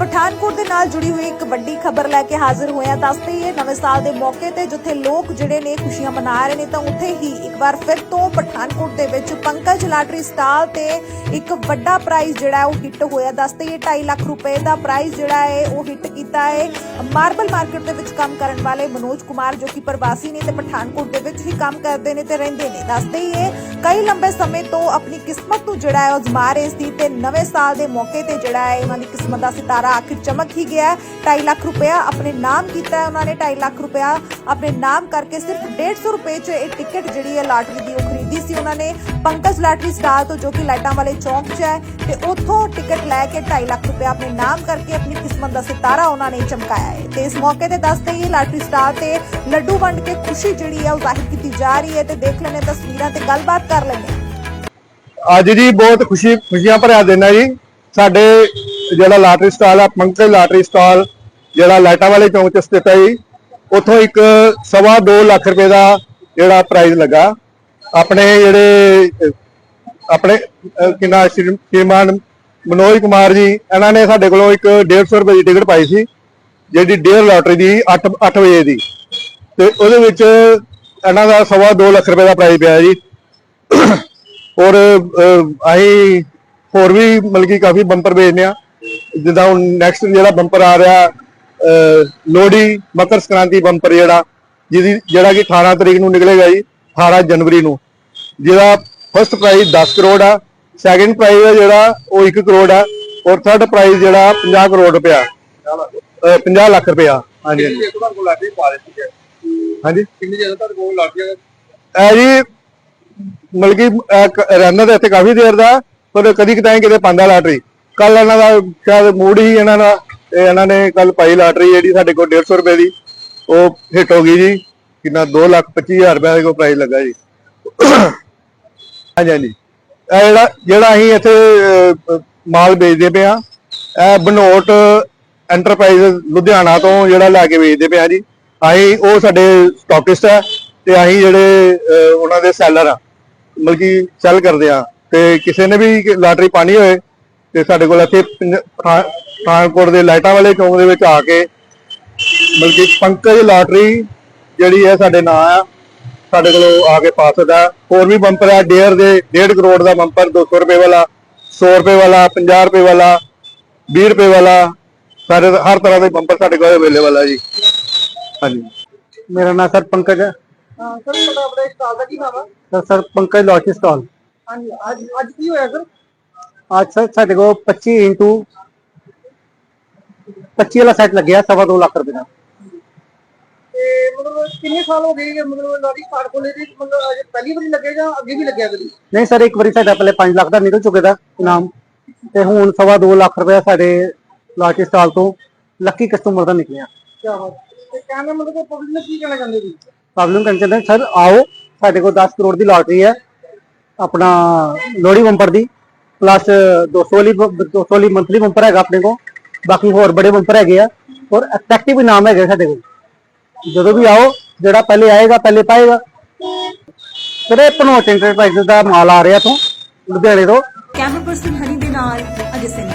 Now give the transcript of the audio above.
ਪਠਾਨਕੋਟ ਦੇ ਨਾਲ ਜੁੜੀ ਹੋਈ ਇੱਕ ਵੱਡੀ ਖਬਰ ਲੈ ਕੇ ਹਾਜ਼ਰ ਹੋਇਆ ਦੱਸਦੇ ਹੀ ਇਹ ਨਵੇਂ ਸਾਲ ਦੇ ਮੌਕੇ ਤੇ ਜਿੱਥੇ ਲੋਕ ਜਿਹੜੇ ਨੇ ਖੁਸ਼ੀਆਂ ਮਨਾ ਰਹੇ ਨੇ, ਤਾਂ ਉੱਥੇ ਹੀ ਇੱਕ ਵਾਰ ਫਿਰ ਤੋਂ ਪਠਾਨਕੋਟ ਦੇ ਵਿੱਚ ਪੰਕਜ ਲਾਟਰੀ ਸਟਾਲ ਤੇ ਇੱਕ ਵੱਡਾ ਪ੍ਰਾਈਜ਼ ਜਿਹੜਾ ਉਹ ਹਿੱਟ ਹੋਇਆ। ਦੱਸਦੇ ਹੀ ਇਹ 2.5 ਲੱਖ ਰੁਪਏ ਦਾ ਪ੍ਰਾਈਜ਼ ਜਿਹੜਾ ਹੈ ਉਹ ਹਿੱਟ ਕੀਤਾ ਹੈ। ਮਾਰਬਲ ਮਾਰਕੀਟ ਦੇ ਵਿੱਚ ਕੰਮ ਕਰਨ ਵਾਲੇ ਮਨੋਜ ਕੁਮਾਰ ਜੋ ਕਿ ਪ੍ਰਵਾਸੀ ਨੇ ਤੇ ਪਠਾਨਕੋਟ ਦੇ ਵਿੱਚ ਹੀ ਕੰਮ ਕਰਦੇ ਨੇ ਤੇ ਰਹਿੰਦੇ ਨੇ। ਦੱਸਦੇ ਹੀ ਇਹ ਕਈ ਲੰਬੇ ਸਮੇਂ ਤੋਂ ਆਪਣੀ ਕਿਸਮਤ ਨੂੰ ਜਿਹੜਾ ਹੈ ਉਹ ਜਮਾ ਰਹੇ ਸੀ ਤੇ ਨਵੇਂ ਸਾਲ ਦੇ ਮੌਕੇ ਤੇ ਜਿਹੜਾ ਹੈ ਉਹਨਾਂ ਦੀ ਕਿਸਮਤ ਦਾ ਸਿਤਾਰਾ ਆਖਿਰ ਚਮਕ ਹੀ ਗਿਆ। ਹੈ 2.5 ਲੱਖ ਰੁਪਇਆ ਆਪਣੇ ਨਾਮ ਕੀਤਾ ਉਹਨਾਂ ਨੇ। 2.5 ਲੱਖ ਰੁਪਇਆ ਆਪਣੇ ਨਾਮ ਕਰਕੇ ਸਿਰਫ 150 ਰੁਪਏ 'ਚ ਇਹ ਟਿਕਟ ਜਿਹੜੀ ਹੈ ਲਾਟਰੀ ਦੀ ਉਹ ਖਰੀਦੀ ਸੀ ਉਹਨਾਂ ਨੇ। ਪੰਕਜ ਲਾਟਰੀ ਸਟਾਰ ਤੋਂ ਜੋ ਕਿ ਲਾਈਟਾਂ ਵਾਲੇ ਚੌਂਕ 'ਚ ਹੈ ਤੇ ਉੱਥੋਂ ਟਿਕਟ ਲੈ ਕੇ 2.5 ਲੱਖ ਰੁਪਇਆ ਆਪਣੇ ਨਾਮ ਕਰਕੇ ਆਪਣੀ ਕਿਸਮਤ ਦਾ ਸਿਤਾਰਾ ਉਹਨਾਂ ਨੇ ਚਮਕਾਇਆ ਹੈ। ਤੇ ਇਸ ਮੌਕੇ ਤੇ ਦੱਸਦੇ ਹੀ ਲਾਟਰੀ ਸਟਾਰ ਤੇ ਲੱਡੂ ਵੰਡ ਕੇ ਖੁਸ਼ੀ ਜਿਹੜੀ ਹੈ ਉਹ ਜ਼ਾਹਿਰ ਕੀਤੀ ਜਾ ਰਹੀ ਹੈ ਤੇ ਦੇਖ ਲੈਣੇ ਤਸਵੀਰਾਂ ਤੇ ਗੱਲਬਾਤ ਕਰ ਲੈਣੇ ਅੱਜ ਜੀ ਬਹੁਤ ਖੁਸ਼ੀ ਖੁਸ਼ੀਆਂ ਭਰਿਆ ਦਿਨ ਹੈ ਜੀ। ਸਾਡੇ ਜਿਹੜਾ ਲਾਟਰੀ ਸਟਾਲ ਆ, ਪੰਕਜ ਲਾਟਰੀ ਸਟਾਲ, ਜਿਹੜਾ ਲਾਈਟਾਂ ਵਾਲੇ ਚੌਂਕ 'ਚ ਸਥਿਤ ਹੈ ਜੀ, ਉੱਥੋਂ ਇੱਕ ਸਵਾ ਦੋ ਲੱਖ ਰੁਪਏ ਦਾ ਜਿਹੜਾ ਪ੍ਰਾਈਜ਼ ਲੱਗਾ। ਆਪਣੇ ਜਿਹੜੇ, ਆਪਣੇ ਕਿੰਨਾ ਸ਼੍ਰੀ- ਸ਼੍ਰੀਮਾਨ ਮਨੋਜ ਕੁਮਾਰ ਜੀ, ਇਹਨਾਂ ਨੇ ਸਾਡੇ ਕੋਲੋਂ ਇੱਕ 150 ਰੁਪਏ ਦੀ ਟਿਕਟ ਪਾਈ ਸੀ, ਜਿਹੜੀ ਡੇਅਰ ਲਾਟਰੀ ਦੀ 8 8 ਵਜੇ ਦੀ। ਤੇ ਉਹਦੇ ਵਿੱਚ ਇਹਨਾਂ ਦਾ ਸਵਾ ਦੋ ਲੱਖ ਰੁਪਏ ਦਾ ਪ੍ਰਾਈਜ਼ ਪਿਆ ਜੀ। ਔਰ ਅਸੀਂ ਹੋਰ ਵੀ ਮਤਲਬ ਕਿ ਕਾਫੀ ਬੰਪਰ ਵੇਚਦੇ ਆ ਜਿੱਦਾਂ ਹੁਣ ਨੈਕਸਟ ਜਿਹੜਾ ਬੰਪਰ ਆ ਰਿਹਾ ਲੋਹੜੀ ਮਕਰ ਸੰਕ੍ਰਾਂਤੀ ਬੰਪਰ ਜਿਹੜਾ ਜਿਹਦੀ ਜਿਹੜਾ ਕਿ 18 ਤਰੀਕ ਨੂੰ ਨਿਕਲੇਗਾ ਜੀ 18 ਜਨਵਰੀ ਨੂੰ। ਜਿਹਦਾ ਫਸਟ ਪ੍ਰਾਈਜ਼ 10 ਕਰੋੜ ਆ ਸੈਕੰਡ ਪ੍ਰਾਈਜ਼ ਹੈ ਜਿਹੜਾ ਉਹ 1 ਕਰੋੜ ਆ ਔਰ ਥਰਡ ਪ੍ਰਾਈਜ਼ ਜਿਹੜਾ 50 ਕਰੋੜ ਰੁਪਇਆ। ਅਹ, 50 ਲੱਖ ਰੁਪਇਆ ਹਾਂਜੀ। ਹਾਂਜੀ? ਕਿੰਨੀ ਜਗ੍ਹਾ ਤੁਹਾਡੇ ਕੋਲ ਲਾਟਰੀ ਇਹ ਜੀ ਮਤਲਬ ਕਿ ਰਹਿੰਦਾ ਤਾਂ ਇੱਥੇ ਕਾਫੀ ਦੇਰ ਦਾ ਪਰ ਕਦੀ ਕਦਾਈ ਕਿਤੇ ਪਾਉਂਦਾ ਲਾਟਰੀ। ਕੱਲ ਇਹਨਾਂ ਦਾ ਸ਼ਾਇਦ ਮੂਡ ਹੀ ਇਹਨਾਂ ਦਾ ਤੇ ਇਹਨਾਂ ਨੇ ਕੱਲ ਪਾਈ ਲਾਟਰੀ ਜਿਹੜੀ ਸਾਡੇ ਕੋਲ 150 ਰੁਪਏ ਦੀ, ਉਹ ਹਿੱਟ ਹੋ ਗਈ ਜੀ। ਕਿੰਨਾ 2 ਲੱਖ 25000 ਰੁਪਏ ਦੇ ਕੋਲ ਪ੍ਰਾਈਜ਼ ਲੱਗਾ ਜੀ। ਹਾਂਜੀ ਹਾਂਜੀ। ਇਹ ਜਿਹੜਾ ਜਿਹੜਾ ਅਸੀਂ ਇੱਥੇ ਮਾਲ ਵੇਚਦੇ ਪਏ ਆ ਇਹ ਬਨੋਟ ਐਂਟਰਪ੍ਰਾਈਜ਼ ਲੁਧਿਆਣਾ ਤੋਂ ਜਿਹੜਾ ਲੈ ਕੇ ਵੇਚਦੇ ਪਏ ਆ ਜੀ। ਅਸੀਂ, ਉਹ ਸਾਡੇ ਸਟਾਕਿਸਟ ਆ ਤੇ ਅਸੀਂ ਜਿਹੜੇ ਉਹਨਾਂ ਦੇ ਸੈਲਰ ਆ ਮਤਲਬ ਕਿ ਸੈਲ ਕਰਦੇ ਆ ਤੇ ਕਿਸੇ ਨੇ ਵੀ ਲਾਟਰੀ ਪਾਣੀ ਹੋਏ ਤੇ ਸਾਡੇ ਕੋਲ ਇੱਥੇ ਪਠਾਨਕੋਟ ਦੇ ਲਾਈਟਾਂ ਵਾਲੇ ਚੌਂਕ ਦੇ ਵਿੱਚ ਆ ਕੇ ਮਤਲਬ ਕਿ ਪੰਕਜ ਲਾਟਰੀ ਜਿਹੜੀ ਹੈ ਸਾਡੇ ਨਾਂ ਆ ਸਾਡੇ ਕੋਲ ਆ ਕੇ ਪਾ ਸਕਦਾ। ਹੋਰ ਵੀ ਬੰਪਰ ਆ ਡੇਅਰ ਦੇ 1.5 ਕਰੋੜ ਦਾ ਬੰਪਰ 200 ਰੁਪਏ ਵਾਲਾ 100 ਰੁਪਏ ਵਾਲਾ 50 ਰੁਪਏ ਵਾਲਾ 20 ਰੁਪਏ ਵਾਲਾ ਸਾਰੇ ਹਰ ਤਰ੍ਹਾਂ ਦੇ ਬੰਪਰ ਸਾਡੇ ਕੋਲ ਅਵੇਲੇਬਲ ਆ ਜੀ। ਹਾਂਜੀ। ਮੇਰਾ ਨਾਮ ਸਰ ਪੰਕਜ ਹੈ ਹਾਂ ਸਰ ਤੁਹਾਡਾ ਆਪਣਾ ਸਟਾਲ ਦਾ ਕੀ ਨਾਮ ਹੈ sir sir Pankaj lottery stall. ਹਾਂਜੀ ਅੱਜ ਅੱਜ ਕੀ ਹੋਇਆ ਸਰ? ਅੱਜ ਸਰ ਸਾਡੇ ਕੋਲ 25 ਇੰਟੂ 25 ਵਾਲਾ ਸੈੱਟ ਲੱਗਿਆ ਸਵਾ ਦੋ ਲੱਖ ਰੁਪਏ ਦਾ। ਤੇ ਮਤਲਬ ਕਿੰਨੇ ਸਾਲ ਹੋ ਗਏ ਮਤਲਬ ਲਾਟਰੀ ਸਟਾਰਟ ਖੋਲੇ ਦੀ ਮਤਲਬ ਅੱਜ ਪਹਿਲੀ ਵਾਰੀ ਲੱਗੇ ਜਾਂ ਅੱਗੇ ਵੀ ਲੱਗਿਆ ਕਦੀ? ਨਹੀਂ ਸਰ ਇੱਕ ਵਾਰੀ ਸਾਡਾ ਪਹਿਲੇ 5 ਲੱਖ ਦਾ ਨਿਕਲ ਚੁੱਕੇ ਦਾ ਇਨਾਮ। ਤੇ ਹੁਣ ਸਵਾ ਦੋ ਲੱਖ ਰੁਪਏ ਸਾਡੇ ਤੋਂ ਲੱਕੀ ਕਸਟਮਰ ਦਾ ਨਿਕਲਿਆ। ਕੀ ਬਾਤ। ਤੇ ਕਹਿੰਦਾ ਮਤਲਬ ਪਬਲਿਕ ਨੇ ਕੀ ਕਹਿਣਾ ਚਾਹੁੰਦੇ ਜੀ? ਪ੍ਰੋਬਲਮ ਕੰਸਰਨ ਸਰ ਆਓ ਸਾਡੇ ਕੋਲ 10 ਕਰੋੜ ਦੀ ਲਾਟਰੀ ਹੈ। ਆਪਣਾ ਲੋਹੜੀ ਬੰਪਰ ਦੀ ਪਲੱਸ 200 ਵਾਲੀ 200 ਵਾਲੀ ਮੰਥਲੀ ਬੰਪਰ ਹੈਗਾ ਆਪਣੇ ਕੋਲ। ਬਾਕੀ ਹੋਰ ਬੜੇ ਬੰਪਰ ਹੈਗੇ ਆ। ਔਰ ਅਟਰੈਕਟਿਵ ਇਨਾਮ ਹੈਗੇ ਸਾਡੇ ਕੋਲ। ਜਦੋਂ ਵੀ ਆਓ, ਜਿਹੜਾ ਪਹਿਲੇ ਆਏਗਾ, ਪਹਿਲੇ ਪਾਏਗਾ। ਸਰ ਪਨੋਟ ਇੰਟਰਪ੍ਰਾਈਜ਼ਸ ਦਾ ਮਾਲ ਆ ਰਿਹਾ ਤੋਂ ਲੁਧਿਆਣੇ ਤੋਂ। ਕੈਮਰਾ ਪਰਸਨ ਹਨੀ ਦੇ ਨਾਲ ਅਜੇ ਸਿੰਘ